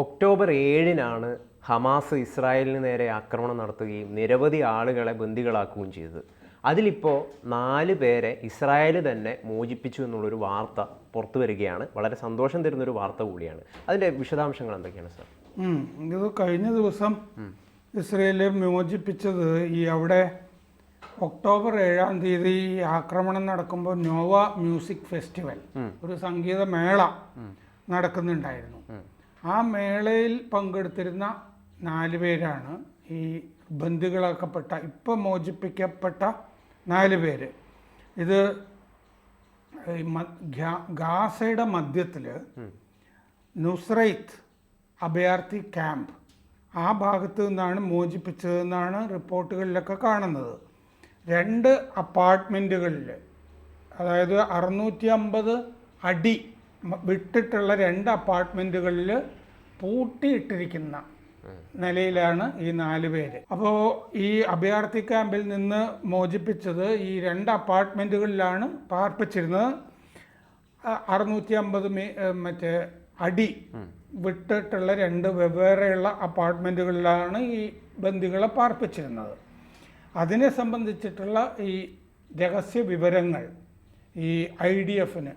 October ഏഴിനാണ് Hamas ഇസ്രായേലിന് നേരെ ആക്രമണം നടത്തുകയും നിരവധി ആളുകളെ ബന്ദികളാക്കുകയും ചെയ്തത്. അതിലിപ്പോൾ നാല് പേരെ ഇസ്രായേൽ തന്നെ മോചിപ്പിച്ചു എന്നുള്ളൊരു വാർത്ത പുറത്തു വരികയാണ്. വളരെ സന്തോഷം തരുന്നൊരു വാർത്ത കൂടിയാണ്. അതിന്റെ വിശദാംശങ്ങൾ എന്തൊക്കെയാണ് സാർ. ഇത് കഴിഞ്ഞ ദിവസം ഇസ്രയേലിൽ മോചിപ്പിച്ചത് ഈ അവിടെ ഒക്ടോബർ ഏഴാം തീയതി ഈ ആക്രമണം നടക്കുമ്പോൾ നോവ മ്യൂസിക് ഫെസ്റ്റിവൽ ഒരു സംഗീത മേള നടക്കുന്നുണ്ടായിരുന്നു. ആ മേളയിൽ പങ്കെടുത്തിരുന്ന നാല് പേരാണ് ഈ ബന്ദികളാക്കപ്പെട്ട ഇപ്പം മോചിപ്പിക്കപ്പെട്ട നാല് പേര്. ഇത് ഗാസയുടെ മധ്യത്തിൽ നുസ്രൈത്ത് അഭയാർത്ഥി ക്യാമ്പ് ആ ഭാഗത്ത് നിന്നാണ് മോചിപ്പിച്ചതെന്നാണ് റിപ്പോർട്ടുകളിലൊക്കെ കാണുന്നത്. രണ്ട് അപ്പാർട്ട്മെന്റുകളിൽ അതായത് അറുന്നൂറ്റി അമ്പത് അടി വിട്ടിട്ടുള്ള രണ്ട് അപ്പാർട്ട്മെന്റുകളിൽ പൂട്ടിയിട്ടിരിക്കുന്ന നിലയിലാണ് ഈ നാല് പേര്. അപ്പോൾ ഈ അഭയാർത്ഥി ക്യാമ്പിൽ നിന്ന് മോചിപ്പിച്ചത് ഈ രണ്ട് അപ്പാർട്ട്മെന്റുകളിലാണ് പാർപ്പിച്ചിരുന്നത്. അറുന്നൂറ്റി അമ്പത് മീ മറ്റേ അടി വിട്ടിട്ടുള്ള രണ്ട് വെവ്വേറെയുള്ള അപ്പാർട്ട്മെന്റുകളിലാണ് ഈ ബന്ദികളെ പാർപ്പിച്ചിരുന്നത്. അതിനെ സംബന്ധിച്ചിട്ടുള്ള ഈ രഹസ്യ വിവരങ്ങൾ ഈ ഐ ഡി എഫിന്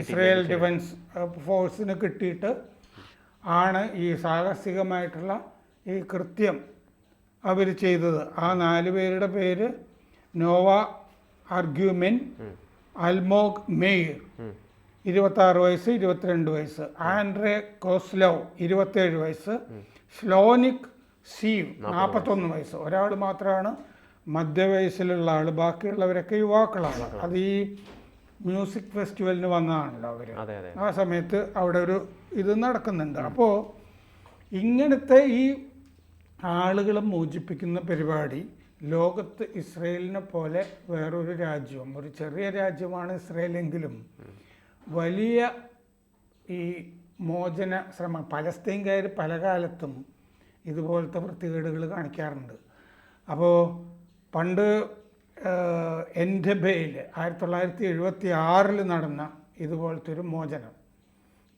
ഇസ്രയേൽ ഡിഫൻസ് ഫോഴ്സിന് കിട്ടിയിട്ട് ആണ് ഈ സാഹസികമായിട്ടുള്ള ഈ കൃത്യം അവർ ചെയ്തത്. ആ നാല് പേരുടെ പേര് നോവ ആർഗ്യുമെൻ അൽമോഗ് മെയ്ർ. ഇരുപത്താറ് വയസ്സ് ഇരുപത്തിരണ്ട് വയസ്സ്. ആൻഡ്രെ കോസ്ലോവ് ഇരുപത്തേഴ് വയസ്സ്. സ്ലോനിക് സീവ് നാൽപ്പത്തൊന്ന് വയസ്സ്. ഒരാൾ മാത്രമാണ് മധ്യവയസ്സിലുള്ള ആൾ ബാക്കിയുള്ളവരൊക്കെ യുവാക്കളാണ്. അത് ഈ മ്യൂസിക് ഫെസ്റ്റിവലിന് വന്നതാണല്ലോ അവർ ആ സമയത്ത് അവിടെ ഒരു ഇത് നടക്കുന്നുണ്ട്. അപ്പോൾ ഇങ്ങനത്തെ ഈ ആളുകളെ മോചിപ്പിക്കുന്ന പരിപാടി ലോകത്ത് ഇസ്രയേലിനെ പോലെ വേറൊരു രാജ്യവും ഒരു ചെറിയ രാജ്യമാണ് ഇസ്രയേലെങ്കിലും വലിയ ഈ മോചന ശ്രമം പലസ്തീൻകാർ പല കാലത്തും ഇതുപോലത്തെ വൃത്തികേടുകൾ കാണിക്കാറുണ്ട്. അപ്പോൾ പണ്ട് എൻഡബയിൽ ആയിരത്തി തൊള്ളായിരത്തി എഴുപത്തി ആറിൽ നടന്ന ഇതുപോലത്തെ ഒരു മോചനം.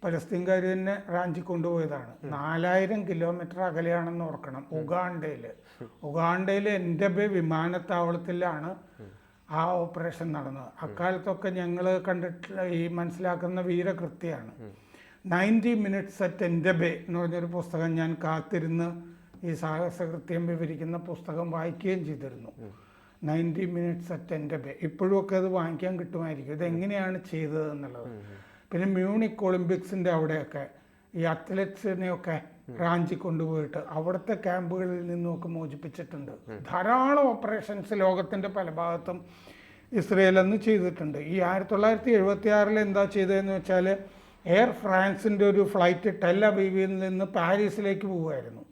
പലസ്തീൻകാർ തന്നെ റാഞ്ചി കൊണ്ടുപോയതാണ്. നാലായിരം കിലോമീറ്റർ അകലെയാണെന്ന് ഓർക്കണം. ഉഗാണ്ടയിൽ ഉഗാണ്ടയിൽ എൻഡബെ വിമാനത്താവളത്തിലാണ് ആ ഓപ്പറേഷൻ നടന്നത്. അക്കാലത്തൊക്കെ ഞങ്ങൾ കണ്ടിട്ടുള്ള ഈ മനസ്സിലാക്കുന്ന വീരകൃത്യമാണ്. നയന്റി മിനിറ്റ്സ് അറ്റ് എൻഡബെ എന്ന് പറഞ്ഞൊരു പുസ്തകം ഞാൻ കാത്തിരുന്ന് ഈ സാഹസകൃത്യം വിവരിക്കുന്ന പുസ്തകം വായിക്കുകയും ചെയ്തിരുന്നു. നയന്റി മിനിറ്റ്സ് അറ്റ് പേ ഇപ്പോഴും ഒക്കെ അത് വാങ്ങിക്കാൻ കിട്ടുമായിരിക്കും. ഇതെങ്ങനെയാണ് ചെയ്തത് എന്നുള്ളത് പിന്നെ മ്യൂണിക് ഒളിമ്പിക്സിന്റെ അവിടെയൊക്കെ ഈ അത്ലറ്റ്സിനെയൊക്കെ റാഞ്ചി കൊണ്ടുപോയിട്ട് അവിടുത്തെ ക്യാമ്പുകളിൽ നിന്നുമൊക്കെ മോചിപ്പിച്ചിട്ടുണ്ട്. ധാരാളം ഓപ്പറേഷൻസ് ലോകത്തിന്റെ പല ഭാഗത്തും ഇസ്രയേൽ അന്ന് ചെയ്തിട്ടുണ്ട്. ഈ ആയിരത്തി തൊള്ളായിരത്തി എഴുപത്തി ആറിൽ എന്താ ചെയ്തതെന്ന് വെച്ചാൽ എയർ ഫ്രാൻസിന്റെ ഒരു ഫ്ലൈറ്റ് ടെൽ അവീവിൽ നിന്ന് പാരീസിലേക്ക് പോവുമായിരുന്നു.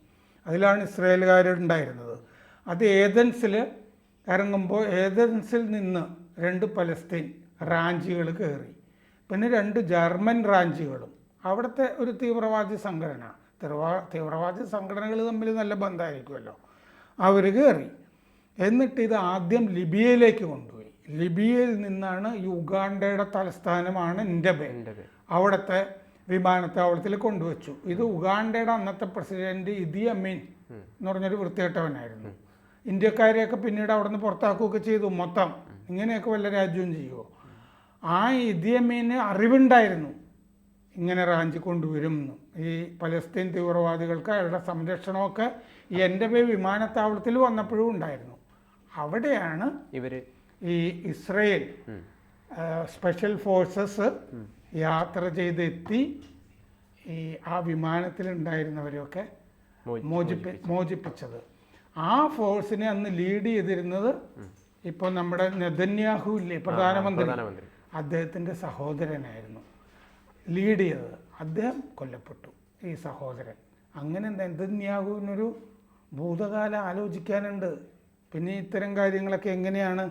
അതിലാണ് ഇസ്രയേലുകാരുണ്ടായിരുന്നത്. അത് ഏതൻസിൽ ഇറങ്ങുമ്പോൾ ഏതൻസിൽ നിന്ന് രണ്ട് പലസ്തീൻ റാഞ്ചികൾ കയറി. പിന്നെ രണ്ട് ജർമ്മൻ റാഞ്ചികളും. അവിടുത്തെ ഒരു തീവ്രവാദി സംഘടന. തീവ്രവാ തീവ്രവാദി സംഘടനകൾ തമ്മിൽ നല്ല ബന്ധമായിരിക്കുമല്ലോ. അവർ കയറി. എന്നിട്ട് ഇത് ആദ്യം ലിബിയയിലേക്ക് കൊണ്ടുപോയി. ലിബിയയിൽ നിന്നാണ് യുഗാണ്ടയുടെ ഉഗാണ്ടയുടെ തലസ്ഥാനമാണ് ഇൻഡബെ അവിടുത്തെ വിമാനത്താവളത്തിൽ കൊണ്ടുവച്ചു. ഇത് ഉഗാണ്ടയുടെ അന്നത്തെ പ്രസിഡന്റ് ഇതി അമീൻ എന്ന് പറഞ്ഞൊരു വൃത്തികെട്ടവനായിരുന്നു. ഇന്ത്യക്കാരെയൊക്കെ പിന്നീട് അവിടെ നിന്ന് പുറത്താക്കുകയൊക്കെ ചെയ്തു മൊത്തം. ഇങ്ങനെയൊക്കെ വല്ല രാജ്യവും ചെയ്യുമോ ആ ഇതിയമ്മീന് അറിവുണ്ടായിരുന്നു. ഇങ്ങനെ റാഞ്ചി കൊണ്ടുവരും ഈ പലസ്തീൻ തീവ്രവാദികൾക്ക് അയാളുടെ സംരക്ഷണമൊക്കെ എന്റെ പേ വിമാനത്താവളത്തിൽ വന്നപ്പോഴും ഉണ്ടായിരുന്നു. അവിടെയാണ് ഇവർ ഈ ഇസ്രയേൽ സ്പെഷ്യൽ ഫോഴ്സസ് യാത്ര ചെയ്തെത്തി ഈ ആ വിമാനത്തിലുണ്ടായിരുന്നവരെയൊക്കെ മോചി- മോചിപ്പി മോചിപ്പിച്ചത്. ആ ഫോഴ്സിനെ അന്ന് ലീഡ് ചെയ്തിരുന്നത് ഇപ്പോൾ നമ്മുടെ നെതന്യാഹു ഇല്ലേ പ്രധാനമന്ത്രി. അദ്ദേഹത്തിന്റെ അദ്ദേഹത്തിന്റെ സഹോദരനായിരുന്നു. ലീഡ് ചെയ്തത്. അദ്ദേഹം കൊല്ലപ്പെട്ടു ഈ സഹോദരൻ. അങ്ങനെ നെതന്യാഹുവിനൊരു ഭൂതകാലം ആലോചിക്കാനുണ്ട്. പിന്നെ ഇത്തരം കാര്യങ്ങളൊക്കെ എങ്ങനെയാണ്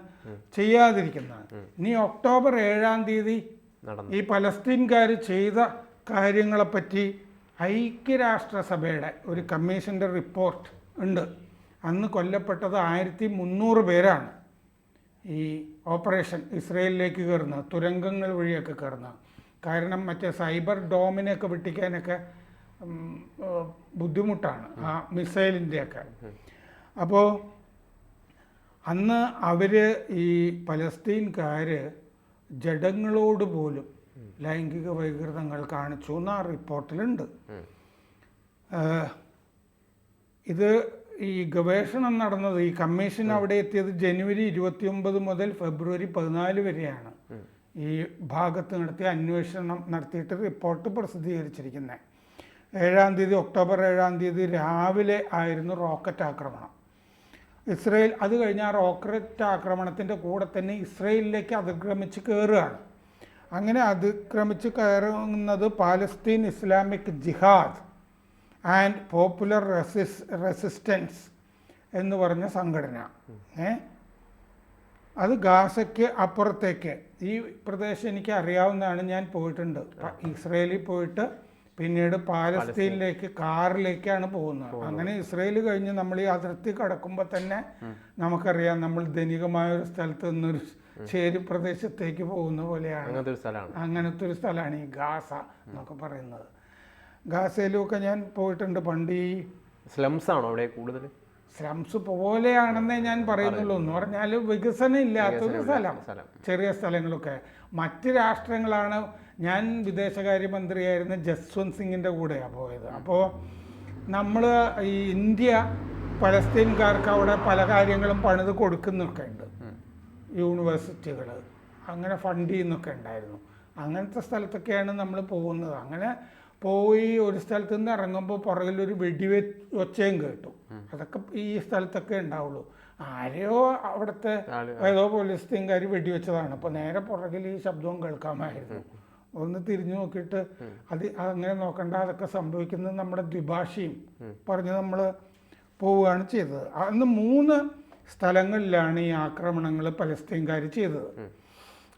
ചെയ്യാതിരിക്കുന്നത്? ഇനി ഒക്ടോബർ ഏഴാം തീയതി ഈ പലസ്തീൻകാർ ചെയ്ത കാര്യങ്ങളെപ്പറ്റി ഐക്യരാഷ്ട്രസഭയുടെ ഒരു കമ്മീഷന്റെ റിപ്പോർട്ട് ഉണ്ട്. അന്ന് കൊല്ലപ്പെട്ടത് ആയിരത്തി മുന്നൂറ് പേരാണ്. ഈ ഓപ്പറേഷൻ ഇസ്രയേലിലേക്ക് കയറുന്ന തുരങ്കങ്ങൾ വഴിയൊക്കെ കയറുന്ന. കാരണം മറ്റേ സൈബർ ഡോമിനെയൊക്കെ വെട്ടിക്കാനൊക്കെ ബുദ്ധിമുട്ടാണ് ആ മിസൈലിന്റെയൊക്കെ. അപ്പോൾ അന്ന് അവർ ഈ പലസ്തീൻകാർ ജഡങ്ങളോട് പോലും ലൈംഗിക വൈകൃതങ്ങൾ കാണിച്ചു എന്ന് ആ റിപ്പോർട്ടിലുണ്ട് ഇത് ഈ ഗവേഷണം നടന്നത് ഈ കമ്മീഷൻ അവിടെ എത്തിയത് ജനുവരി ഇരുപത്തിയൊമ്പത് മുതൽ ഫെബ്രുവരി പതിനാല് വരെയാണ്. ഈ ഭാഗത്ത് നടത്തിയ അന്വേഷണം നടത്തിയിട്ട് റിപ്പോർട്ട് പ്രസിദ്ധീകരിച്ചിരിക്കുന്നത്. ഏഴാം തീയതി ഒക്ടോബർ ഏഴാം തീയതി രാവിലെ ആയിരുന്നു റോക്കറ്റ് ആക്രമണം. ഇസ്രയേൽ അത് കഴിഞ്ഞ് ആ റോക്കറ്റ് ആക്രമണത്തിന്റെ കൂടെ തന്നെ ഇസ്രയേലിലേക്ക് അതിക്രമിച്ച് കയറുകയാണ്. അങ്ങനെ അതിക്രമിച്ച് കയറുന്നത് Palestine Islamic jihad. And popular റെസിസ് resistance എന്ന് പറഞ്ഞ സംഘടന. ഏ? അത് ഗാസയ്ക്ക് അപ്പുറത്തേക്ക്. ഈ പ്രദേശം എനിക്ക് അറിയാവുന്നതാണ് ഞാൻ പോയിട്ടുണ്ട്. ഇസ്രയേലിൽ പോയിട്ട് പിന്നീട് പാലസ്തീനിലേക്ക് കാറിലേക്കാണ് പോകുന്നത്. അങ്ങനെ ഇസ്രയേൽ കഴിഞ്ഞ് നമ്മൾ ഈ അതിർത്തി കടക്കുമ്പോൾ തന്നെ നമുക്കറിയാം നമ്മൾ ധനികമായ ഒരു സ്ഥലത്ത് നിന്നൊരു ചേരി പ്രദേശത്തേക്ക് പോകുന്ന പോലെയാണ്. അങ്ങനത്തെ ഒരു സ്ഥലമാണ് ഈ ഗാസ എന്നൊക്കെ പറയുന്നത്. ഗാസയിലുമൊക്കെ ഞാൻ പോയിട്ടുണ്ട്. പണ്ട് ഈ സ്ലംസ് ആണോ അവിടെ കൂടുതൽ സ്ലംസ് പോലെയാണെന്നേ ഞാൻ പറയുന്നുള്ളൂ. എന്ന് പറഞ്ഞാൽ വികസനം ഇല്ലാത്തൊരു സ്ഥലം. ചെറിയ സ്ഥലങ്ങളൊക്കെ. മറ്റ് രാഷ്ട്രങ്ങളാണ്. ഞാൻ വിദേശകാര്യമന്ത്രിയായിരുന്ന ജസ്വന്ത് സിംഗിന്റെ കൂടെയാണ് പോയത്. അപ്പോൾ നമ്മൾ ഈ ഇന്ത്യ പലസ്തീൻകാർക്ക് അവിടെ പല കാര്യങ്ങളും പണിത് കൊടുക്കുന്നൊക്കെ ഉണ്ട്. യൂണിവേഴ്സിറ്റികൾ അങ്ങനെ ഫണ്ട് ചെയ്യുന്നൊക്കെ ഉണ്ടായിരുന്നു. അങ്ങനത്തെ സ്ഥലത്തൊക്കെയാണ് നമ്മൾ പോകുന്നത്. അങ്ങനെ പോയി ഒരു സ്ഥലത്ത് നിന്ന് ഇറങ്ങുമ്പോൾ പുറകിൽ ഒരു വെടിവെ ഒച്ചയും കേട്ടു. അതൊക്കെ ഈ സ്ഥലത്തൊക്കെ ഉണ്ടാവുള്ളൂ. ആരെയോ അവിടുത്തെ ഏതോ പോലീസ് തീങ്കാർ വെടിവെച്ചതാണ്. അപ്പോൾ നേരെ പുറകിൽ ഈ ശബ്ദവും കേൾക്കാമായിരുന്നു. ഒന്ന് തിരിഞ്ഞു നോക്കിയിട്ട് അത് അങ്ങനെ നോക്കണ്ട അതൊക്കെ സംഭവിക്കുന്നത് നമ്മുടെ ദ്വിഭാഷയും പറഞ്ഞ് നമ്മൾ പോവുകയാണ് ചെയ്തത്. അന്ന് മൂന്ന് സ്ഥലങ്ങളിലാണ് ഈ ആക്രമണങ്ങൾ പലസ്തീൻകാർ ചെയ്തത്.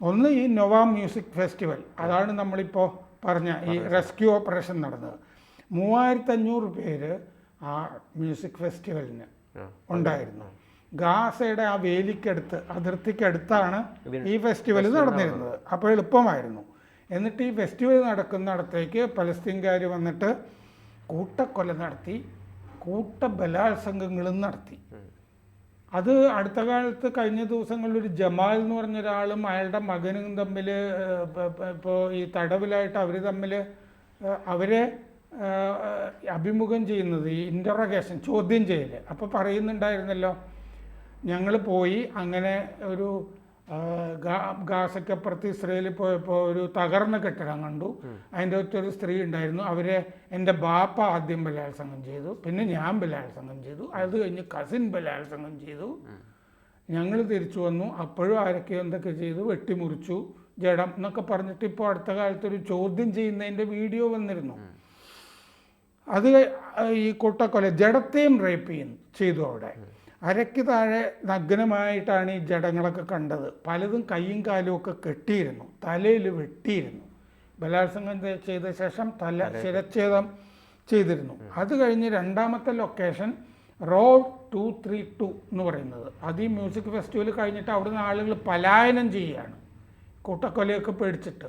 ഒന്ന് ഈ നൊവ മ്യൂസിക് ഫെസ്റ്റിവൽ. അതാണ് നമ്മളിപ്പോൾ പറഞ്ഞ ഈ റെസ്ക്യൂ ഓപ്പറേഷൻ നടന്നത്. മൂവായിരത്തി അഞ്ഞൂറ് പേര് ആ മ്യൂസിക് ഫെസ്റ്റിവലിന് ഉണ്ടായിരുന്നു. ഗാസയുടെ ആ വേലിക്കടുത്ത് അതിർത്തിക്കടുത്താണ് ഈ ഫെസ്റ്റിവൽ നടന്നിരുന്നത്. അപ്പോൾ എളുപ്പമായിരുന്നു. എന്നിട്ട് ഈ ഫെസ്റ്റിവൽ നടക്കുന്നിടത്തേക്ക് പലസ്തീൻകാർ വന്നിട്ട് കൂട്ടക്കൊല നടത്തി കൂട്ട ബലാത്സംഗങ്ങളും നടത്തി. അത് അടുത്ത കാലത്ത് കഴിഞ്ഞ ദിവസങ്ങളിൽ ഒരു ജമാൽ എന്ന് പറഞ്ഞ ഒരാളും അയാളുടെ മകനും തമ്മിൽ ഇപ്പോൾ ഈ തടവിലായിട്ട് അവർ തമ്മിൽ അവരെ അഭിമുഖം ചെയ്യുന്നത് ഈ ഇന്ററഗേഷൻ ചോദ്യം ചെയ്യൽ അപ്പോൾ പറയുന്നുണ്ടായിരുന്നല്ലോ ഞങ്ങൾ പോയി അങ്ങനെ ഒരു ഗാസയ്ക്കപ്പുറത്ത് ഇസ്രയേലിൽ പോയപ്പോൾ ഒരു തകർന്ന കെട്ടിടം കണ്ടു. അതിന്റെ ഒറ്റൊരു സ്ത്രീ ഉണ്ടായിരുന്നു. അവരെ എന്റെ ബാപ്പ ആദ്യം ബലാത്സംഗം ചെയ്തു. പിന്നെ ഞാൻ ബലാത്സംഗം ചെയ്തു. അത് കഴിഞ്ഞ് കസിൻ ബലാത്സംഗം ചെയ്തു. ഞങ്ങൾ തിരിച്ചു വന്നു. അപ്പോഴും ആരൊക്കെ എന്തൊക്കെ ചെയ്തു? വെട്ടിമുറിച്ചു. ജഡം എന്നൊക്കെ പറഞ്ഞിട്ട് ഇപ്പോൾ അടുത്ത കാലത്ത് ഒരു ചോദ്യം ചെയ്യുന്നതിന്റെ വീഡിയോ വന്നിരുന്നു. അത് ഈ കൂട്ടക്കൊല ജഡത്തെയും റേപ്പ് ചെയ്യുന്നു ചെയ്തു അവിടെ. അരയ്ക്ക് താഴെ നഗ്നമായിട്ടാണ് ഈ ജഡങ്ങളൊക്കെ കണ്ടത്. പലതും കൈയും കാലും ഒക്കെ കെട്ടിയിരുന്നു. തലയിൽ വെട്ടിയിരുന്നു. ബലാത്സംഗം ചെയ്ത ശേഷം തല ശിരച്ഛേദം ചെയ്തിരുന്നു. അത് കഴിഞ്ഞ് രണ്ടാമത്തെ location road two three two എന്ന് പറയുന്നത്. അത് ഈ മ്യൂസിക് ഫെസ്റ്റിവൽ കഴിഞ്ഞിട്ട് അവിടുന്ന് ആളുകൾ പലായനം ചെയ്യുകയാണ്. കൂട്ടക്കൊലയൊക്കെ പേടിച്ചിട്ട്.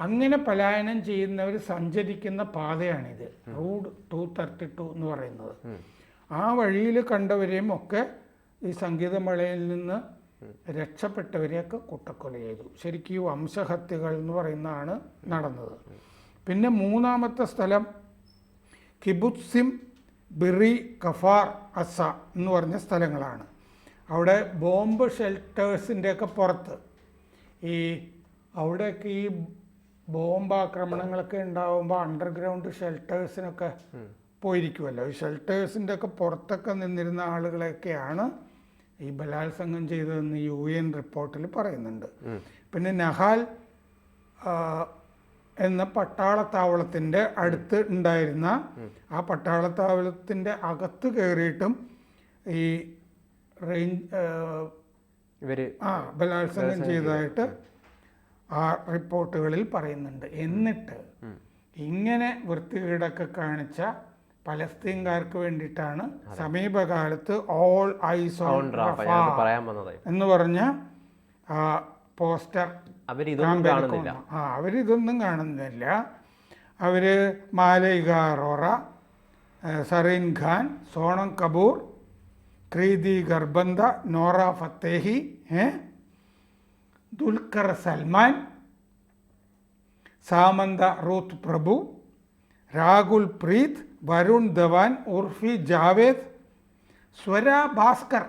അങ്ങനെ പലായനം ചെയ്യുന്നവർ സഞ്ചരിക്കുന്ന പാതയാണിത്. റൂഡ് ടു തേർട്ടി ടു എന്ന് പറയുന്നത്. ആ വഴിയിൽ കണ്ടവരെയും ഒക്കെ ഈ സംഗീതമേളയിൽ നിന്ന് രക്ഷപ്പെട്ടവരെയൊക്കെ കൂട്ടക്കൊല ചെയ്തു ശരിക്കും ഈ വംശഹത്യകൾ എന്ന് പറയുന്നതാണ് നടന്നത്. പിന്നെ മൂന്നാമത്തെ സ്ഥലം കിബുത്സിം ബിറി കഫാർ അസ എന്ന് പറഞ്ഞ സ്ഥലങ്ങളാണ്. അവിടെ ബോംബ് ഷെൽട്ടേഴ്സിന്റെയൊക്കെ പുറത്ത് ഈ അവിടെയൊക്കെ ഈ ബോംബ് ആക്രമണങ്ങളൊക്കെ ഉണ്ടാകുമ്പോൾ അണ്ടർഗ്രൗണ്ട് ഷെൽട്ടേഴ്സിനൊക്കെ പോയിരിക്കുമല്ലോ. ഈ ഷെൽട്ടേഴ്സിന്റെ ഒക്കെ പുറത്തൊക്കെ നിന്നിരുന്ന ആളുകളെയൊക്കെയാണ് ഈ ബലാത്സംഗം ചെയ്തതെന്ന് യു എൻ റിപ്പോർട്ടിൽ പറയുന്നുണ്ട്. പിന്നെ നഹാൽ എന്ന പട്ടാളത്താവളത്തിന്റെ അടുത്ത് ഉണ്ടായിരുന്ന ആ പട്ടാളത്താവളത്തിന്റെ അകത്ത് കയറിയിട്ടും ഈ റേഞ്ച് ആ ബലാത്സംഗം ചെയ്തതായിട്ട് ആ റിപ്പോർട്ടുകളിൽ പറയുന്നുണ്ട്. എന്നിട്ട് ഇങ്ങനെ വൃത്തികേടൊക്കെ കാണിച്ച പലസ്തീൻകാർക്ക് വേണ്ടിയിട്ടാണ് സമീപകാലത്ത് ഓൾ ഐസ് ഓൺ പറയാൻ വന്നത്. എന്ന് പറഞ്ഞ പോസ്റ്റർ അവരിതൊന്നും കാണുന്നില്ല. ആ അവരിതൊന്നും കാണുന്നില്ല. അവർ മാലൈക അറോറ സറീൻ ഖാൻ സോണം കപൂർ ക്രീതി ഗർബന്ത നോറ ഫത്തേഹി ദുൽഖർ സൽമാൻ സാമന്ത റൂത്ത് പ്രഭു രാഹുൽ പ്രീത് വരുൺ ധവാൻ ഉർഫി ജാവേദ് സ്വര ഭാസ്കർ.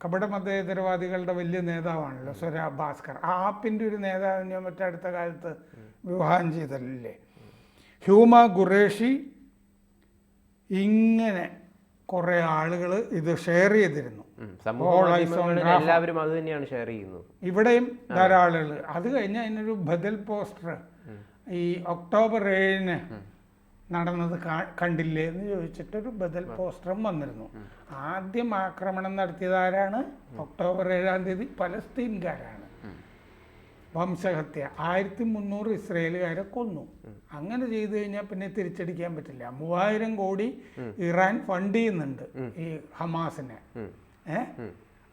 കപട മതേതരവാദികളുടെ വലിയ നേതാവാണല്ലോ സ്വര ഭാസ്കർ. ആ ആപ്പിന്റെ ഒരു നേതാവിനെ മറ്റടുത്ത കാലത്ത് വിവാഹം ചെയ്തല്ലേ ഹ്യൂമ ഖുറേഷി ഇങ്ങനെ കുറേ ആളുകൾ ഇത് ഷെയർ ചെയ്തിരുന്നു. എല്ലാവരും അത് തന്നെയാണ് ഷെയർ ചെയ്യുന്നത്. ഇവിടെയും ധാരാളം അത് കഴിഞ്ഞ് അതിനൊരു ബദൽ പോസ്റ്റർ ഈ ഒക്ടോബർ ഏഴിന് നടന്നത് കണ്ടില്ലേ എന്ന് ചോദിച്ചിട്ടൊരു ബദൽ പോസ്റ്ററും വന്നിരുന്നു. ആദ്യം ആക്രമണം നടത്തിയത് ആരാണ്? ഒക്ടോബർ ഏഴാം തീയതി പലസ്തീൻകാരാണ്. വംശഹത്യ. ആയിരത്തി മുന്നൂറ് ഇസ്രയേലുകാരെ കൊന്നു. അങ്ങനെ ചെയ്തു കഴിഞ്ഞാൽ പിന്നെ തിരിച്ചടിക്കാൻ പറ്റില്ല. മൂവായിരം കോടി ഇറാൻ ഫണ്ട് ചെയ്യുന്നുണ്ട് ഈ ഹമാസിനെ. ഏ?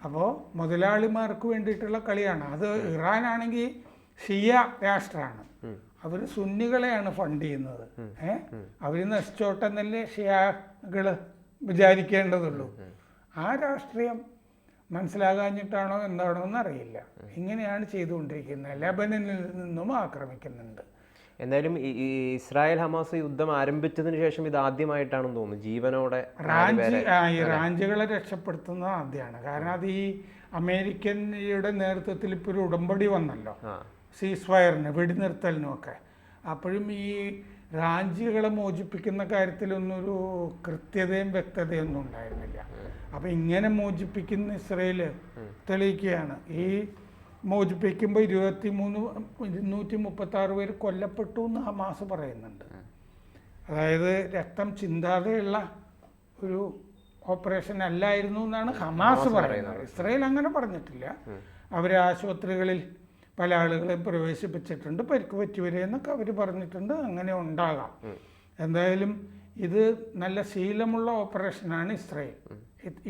അപ്പോൾ മുതലാളിമാർക്ക് വേണ്ടിയിട്ടുള്ള കളിയാണ്. അത് ഇറാൻ ആണെങ്കിൽ ഷിയ രാഷ്ട്രമാണ് അവർ സുന്നികളെയാണ് ഫണ്ട് ചെയ്യുന്നത്. ഏഹ് അവർ നശിച്ചോട്ടെന്നല്ലേ ഷിയാകൾ വിചാരിക്കേണ്ടതുള്ളൂ. ആ രാഷ്ട്രീയം മനസ്സിലാകാഞ്ഞിട്ടാണോ എന്താണോ എന്നറിയില്ല. ഇങ്ങനെയാണ് ചെയ്തുകൊണ്ടിരിക്കുന്നത്. ലെബനനിൽ നിന്നും ആക്രമിക്കുന്നുണ്ട്. എന്തായാലും ഈ ഇസ്രായേൽ ഹമാസ് യുദ്ധം ആരംഭിച്ചതിന് ശേഷം ഇത് ആദ്യമായിട്ടാണെന്ന് തോന്നുന്നു. ജീവനോടെ റാഞ്ചി ഈ റാഞ്ചുകളെ രക്ഷപ്പെടുത്തുന്നത് ആദ്യമാണ്. കാരണം അത് ഈ അമേരിക്കയുടെ നേതൃത്വത്തിൽ ഇപ്പോൾ ഒരു ഉടമ്പടി വന്നല്ലോ. സീസ് ഫയറിന് വെടിനിർത്തലിനും ഒക്കെ. അപ്പോഴും ഈ റാഞ്ചികളെ മോചിപ്പിക്കുന്ന കാര്യത്തിലൊന്നൊരു കൃത്യതയും വ്യക്തതയൊന്നും ഉണ്ടായിരുന്നില്ല. അപ്പം ഇങ്ങനെ മോചിപ്പിക്കുന്ന ഇസ്രയേൽ തെളിയിക്കുകയാണ്. ഈ മോചിപ്പിക്കുമ്പോൾ ഇരുപത്തി മൂന്ന് ഇരുന്നൂറ്റി മുപ്പത്തി ആറ് പേര് കൊല്ലപ്പെട്ടു എന്ന് ഹമാസ് പറയുന്നുണ്ട്. അതായത് രക്തം ചിന്താതെയുള്ള ഒരു ഓപ്പറേഷൻ അല്ലായിരുന്നു എന്നാണ് ഹമാസ് പറയുന്നത്. ഇസ്രയേൽ അങ്ങനെ പറഞ്ഞിട്ടില്ല. അവർ ആശുപത്രികളിൽ പല ആളുകളെയും പ്രവേശിപ്പിച്ചിട്ടുണ്ട് പരിക്ക് പറ്റിയവരെ എന്നൊക്കെ അവർ പറഞ്ഞിട്ടുണ്ട് അങ്ങനെ ഉണ്ടാകാം. എന്തായാലും ഇത് നല്ല ശീലമുള്ള ഓപ്പറേഷനാണ് ഇസ്രയേൽ.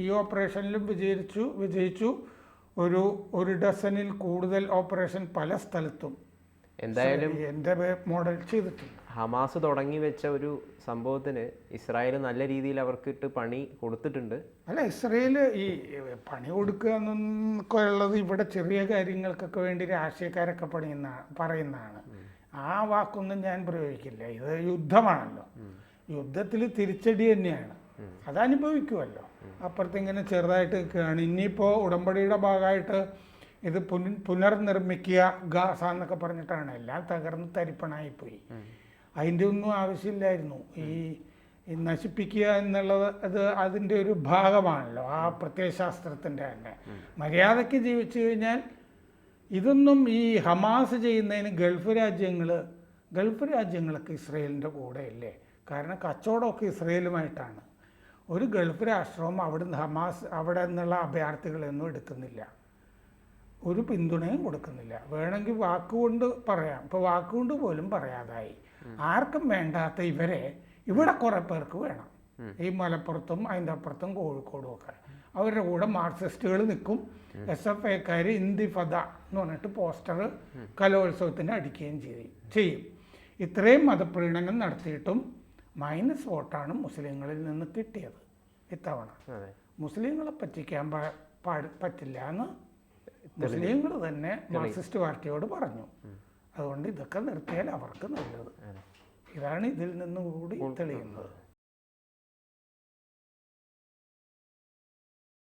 ഈ ഓപ്പറേഷനിലും വിജയിച്ചു വിജയിച്ചു. ഒരു ഒരു ഡസനിൽ കൂടുതൽ ഓപ്പറേഷൻ പല സ്ഥലത്തും. എന്തായാലും എന്റെ മോഡൽ ചെയ്തിട്ടുണ്ട്. ഹമാസ് തുടങ്ങി വെച്ച ഒരു സംഭവത്തിന് ഇസ്രായേൽ നല്ല രീതിയിൽ അവർക്കിട്ട് പണി കൊടുത്തിട്ടുണ്ട്. അല്ല ഇസ്രായേൽ ഈ പണി കൊടുക്കുക എന്നൊക്കെ ഉള്ളത് ഇവിടെ ചെറിയ കാര്യങ്ങൾക്കൊക്കെ വേണ്ടി രാഷ്ട്രീയക്കാരൊക്കെ പണിയുന്ന പറയുന്നതാണ്. ആ വാക്കൊന്നും ഞാൻ പ്രയോഗിക്കില്ല. ഇത് യുദ്ധമാണല്ലോ. യുദ്ധത്തിൽ തിരിച്ചടി തന്നെയാണ്. അതനുഭവിക്കുമല്ലോ അപ്പുറത്തിങ്ങനെ ചെറുതായിട്ട് നിൽക്കുകയാണ്. ഇനിയിപ്പോൾ ഉടമ്പടിയുടെ ഭാഗമായിട്ട് ഇത് പുന പുനർനിർമ്മിക്കുക ഗാസ എന്നൊക്കെ പറഞ്ഞിട്ടാണ്. എല്ലാം തകർന്ന് തരിപ്പണായിപ്പോയി. അതിന്റെ ഒന്നും ആവശ്യമില്ലായിരുന്നു. ഈ ഈ നശിപ്പിക്കുക എന്നുള്ളത് അത് അതിന്റെ ഒരു ഭാഗമാണല്ലോ. ആ പ്രത്യയശാസ്ത്രത്തിന്റെ തന്നെ. മര്യാദയ്ക്ക് ജീവിച്ചു കഴിഞ്ഞാൽ ഇതൊന്നും ഈ ഹമാസ് ചെയ്യുന്നതിന് ഗൾഫ് രാജ്യങ്ങൾ ഗൾഫ് രാജ്യങ്ങളൊക്കെ ഇസ്രയേലിന്റെ കൂടെയല്ലേ? കാരണം കച്ചവടമൊക്കെ ഇസ്രയേലുമായിട്ടാണ്. ഒരു ഗൾഫ് രാഷ്ട്രവും അവിടുന്ന് ഹമാസ് അവിടെ നിന്നുള്ള അഭയാർത്ഥികളെയൊന്നും എടുക്കുന്നില്ല. ഒരു പിന്തുണയും കൊടുക്കുന്നില്ല. വേണമെങ്കിൽ വാക്കുകൊണ്ട് പറയാം. ഇപ്പോൾ വാക്കുകൊണ്ട് പോലും പറയാതായി. ആർക്കും വേണ്ടാത്ത ഇവരെ ഇവിടെ കുറേ പേർക്ക് വേണം. ഈ മലപ്പുറത്തും അതിന്റെ അപ്പുറത്തും കോഴിക്കോടും ഒക്കെ അവരുടെ കൂടെ മാർക്സിസ്റ്റുകൾ നിൽക്കും. എസ് എഫ് ഐക്കാർ ഇന്തിഫദ എന്ന് പറഞ്ഞിട്ട് പോസ്റ്റർ കലോത്സവത്തിന് അടിക്കുകയും ചെയ്യും ചെയ്യും. ഇത്രയും മതപ്രീണനം നടത്തിയിട്ടും മൈനസ് വോട്ടാണ് മുസ്ലിങ്ങളിൽ നിന്ന് കിട്ടിയത് ഇത്തവണ. മുസ്ലിങ്ങളെ പറ്റിക്കാൻ പറ്റില്ല എന്ന് മുസ്ലിങ്ങൾ തന്നെ മാർക്സിസ്റ്റ് പാർട്ടിയോട് പറഞ്ഞു. അതുകൊണ്ട് ഇതൊക്കെ നിർത്തിയാൽ അവർക്ക് നല്ലത്. ഇതാണ് ഇതിൽ നിന്നും കൂടി തെളിയുന്നത്.